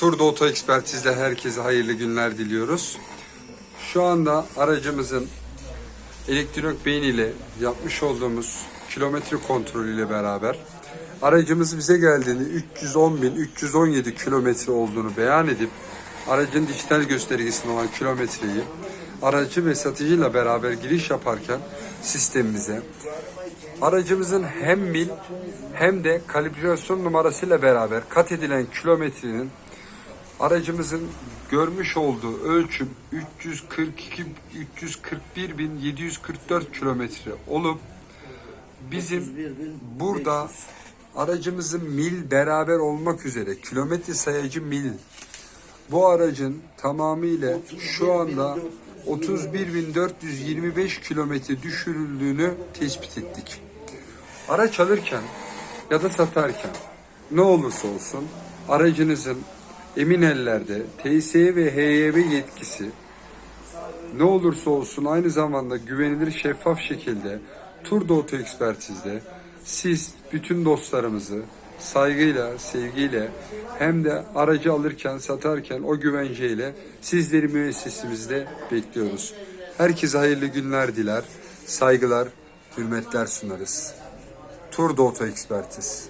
Turda Oto Ekspertiz'le herkese hayırlı günler diliyoruz. Şu anda aracımızın elektronik beyin ile yapmış olduğumuz kilometre kontrolü ile beraber aracımız bize geldiğinde 310 bin 317 kilometre olduğunu beyan edip aracın dijital göstergesinde olan kilometreyi aracı ve satıcıyla beraber giriş yaparken sistemimize aracımızın hem mil hem de kalibrasyon numarasıyla beraber kat edilen kilometrenin aracımızın görmüş olduğu ölçüm 342 341.744 kilometre olup bizim burada aracımızın mil beraber olmak üzere kilometre sayacı mil bu aracın tamamıyla şu anda 31.425 kilometre düşürüldüğünü tespit ettik. Araç alırken ya da satarken ne olursa olsun aracınızın emin ellerde TSE ve HYB yetkisi ne olursa olsun aynı zamanda güvenilir şeffaf şekilde Turda Oto Ekspertiz'de siz bütün dostlarımızı saygıyla, sevgiyle hem de aracı alırken, satarken o güvenceyle sizleri müessesemizde bekliyoruz. Herkese hayırlı günler diler, saygılar, hürmetler sunarız. Turda Oto Ekspertiz.